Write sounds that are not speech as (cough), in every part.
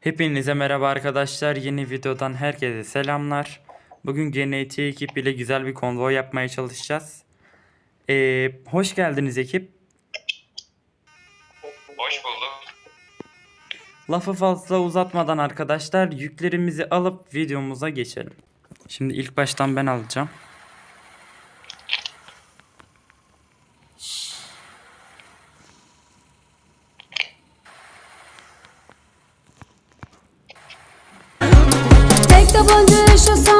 Hepinize merhaba arkadaşlar. Yeni videodan herkese selamlar. Bugün GNT ekip ile güzel bir konvoy yapmaya çalışacağız. Ee, hoş geldiniz ekip. Hoş bulduk. Lafı fazla uzatmadan arkadaşlar yüklerimizi alıp videomuza geçelim. Şimdi ilk baştan ben alacağım. choses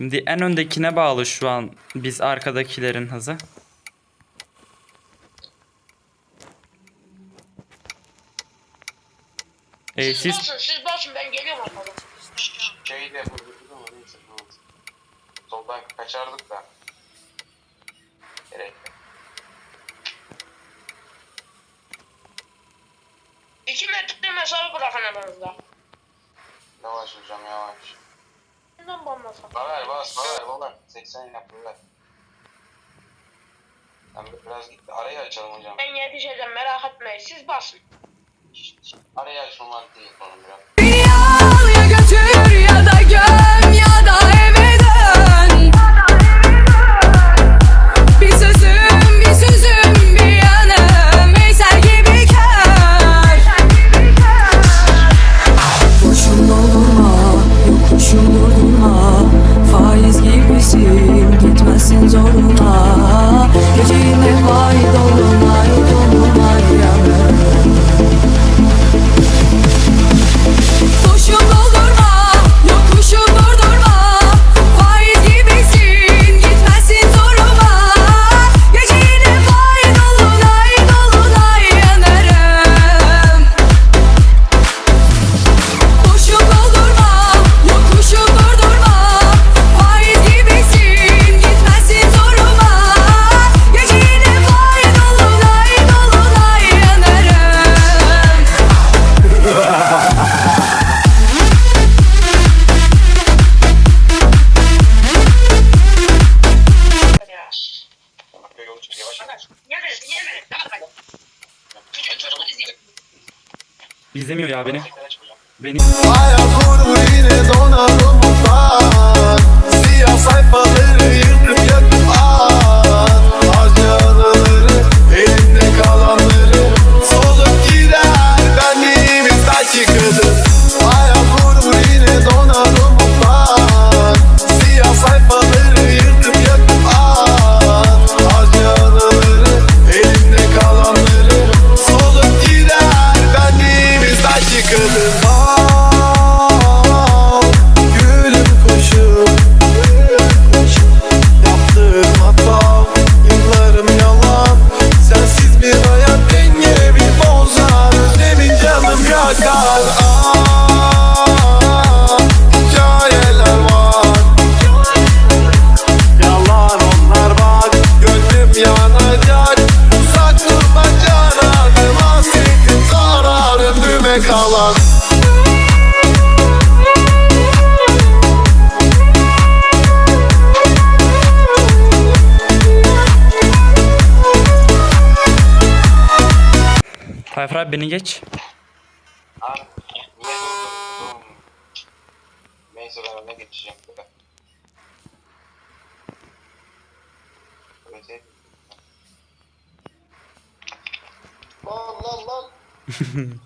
Şimdi en öndekine bağlı şu an biz arkadakilerin hızı. Ee, Siz, siz basın, siz basın ben geliyorum arkadan. Şeyi de yapabiliriz ama neyse tamam. Soldan kaçardık da. Gerek yok. İki metre mesafe bırakın aranızda. Yavaş hocam yavaş. Bundan bombasan. Haber bas haber baba. 80 yap haber. Sen biraz git arayı açalım hocam. Ben yetişeceğim merak etmeyin siz basın. Arayı açma vakti yapalım biraz. Beni al ya götür ya da göm izlemiyor ya beni. Beni Hayat vurur yine donar benliğimiz Tayfur abi beni geç. Abi niye durdun? Neyse ben öne geçeceğim. Lan lan lan. (laughs)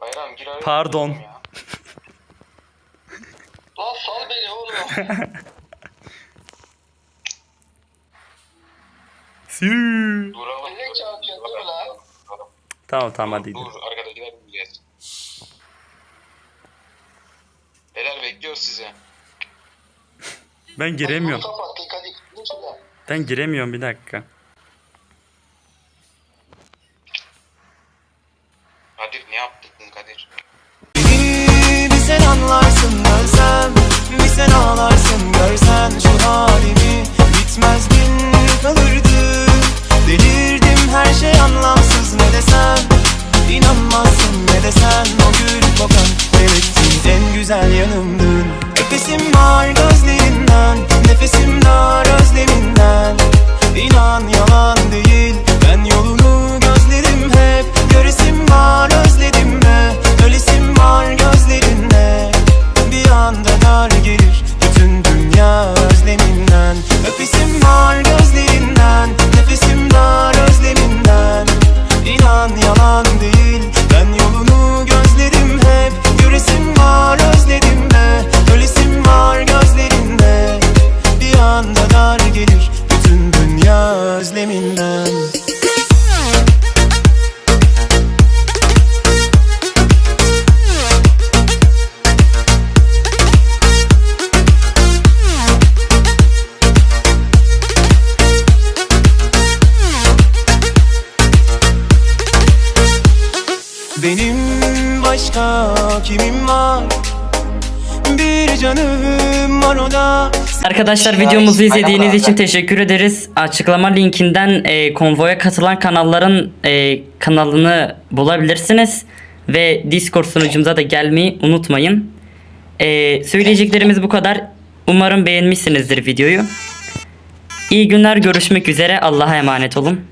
Bayram gir araya. Pardon. Ya. Lan sal beni oğlum. (laughs) Duralım. Direkt çarpıyor, dur lan. Tamam tamam hadi gidelim. Dur arkadakiler bileceğiz. Beyler bekliyoruz sizi. Ben giremiyorum. Kapat dikkat et. Lütfen. Ben giremiyorum bir dakika. Kadir ne yaptın Kadir? Bir sen anlarsın ölsem Bir sen ağlarsın görsen şu halimi Bitmez gün kalırdı Delirdim her şey anlamsız. Ne desem? İnanmazsın. Ne desen o gül kokan Melektin en güzel yanımdın Nefesim var gözlerinden. Nefesim başka kimim var Bir canım var o da Arkadaşlar videomuzu izlediğiniz için teşekkür ederiz. Açıklama linkinden e, konvoya katılan kanalların e, kanalını bulabilirsiniz. Ve Discord sunucumuza da gelmeyi unutmayın. E, söyleyeceklerimiz bu kadar. Umarım beğenmişsinizdir videoyu. İyi günler görüşmek üzere. Allah'a emanet olun.